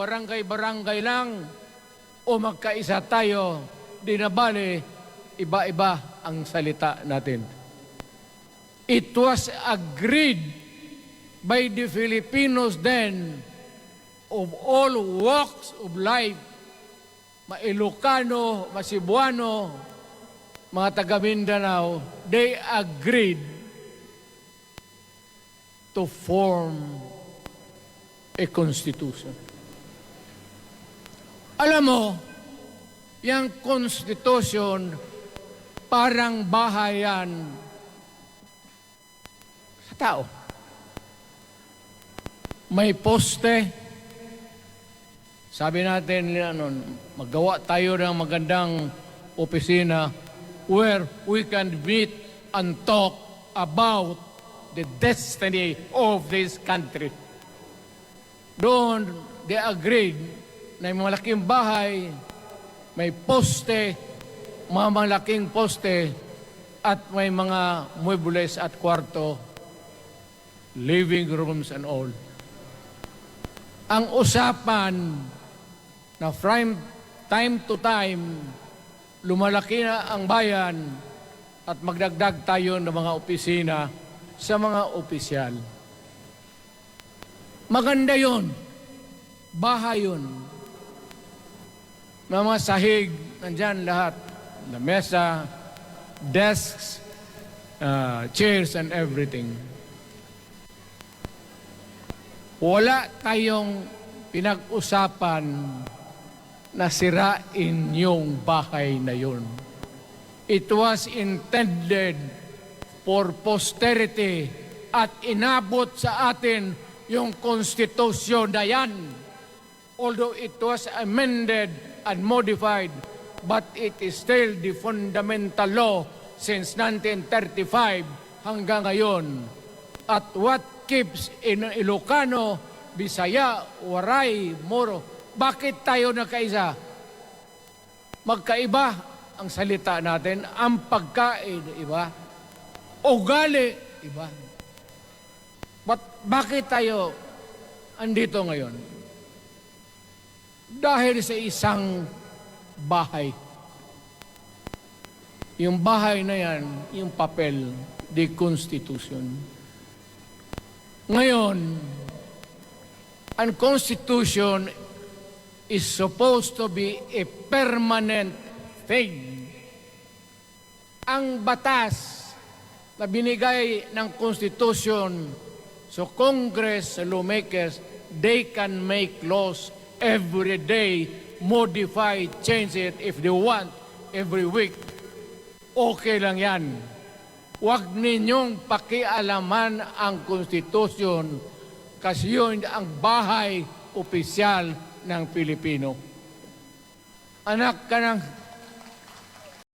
barangay-barangay lang o magkaisa tayo, di na bale, iba-iba ang salita natin. It was agreed by the Filipinos then of all walks of life, Mailocano, Masibuano, mga taga Mindanao, they agreed to form a constitution. Alam mo, yung constitution parang bahayan sa tao. May poste. Sabi natin, ano, magawa tayo ng magandang opisina where we can meet and talk about the destiny of this country. Doon, they agreed may malaking bahay, may poste, mga malaking poste, at may mga muebles at kwarto, living rooms and all. Ang usapan na from time to time, lumalaki na ang bayan at magdagdag tayo ng mga opisina sa mga opisyal. Maganda yon. Bahay yun. May mga sahig, nandyan lahat. Lamesa, desks, uh, chairs and everything. Wala tayong pinag-usapan na sirain yung bahay na yun. It was intended for posterity at inabot sa atin yung konstitusyon na yan. Although it was amended and modified, but it is still the fundamental law since 1935 hanggang ngayon. At what keeps in Ilocano, Bisaya, Waray, Moro, bakit tayo nagkaisa? Magkaiba ang salita natin, ang pagkain, iba. Ugali, iba. But bakit tayo andito ngayon? Dahil sa isang bahay. Yung bahay na yan, yung papel, the Constitution. Ngayon, ang Constitution is supposed to be a permanent thing. Ang batas na binigay ng Constitution so Congress, lawmakers, they can make laws every day, modify, change it if they want every week. Okay lang yan. Huwag ninyong pakialaman ang Constitution kasi yun ang bahay opisyal ng Pilipino. Anak ka ng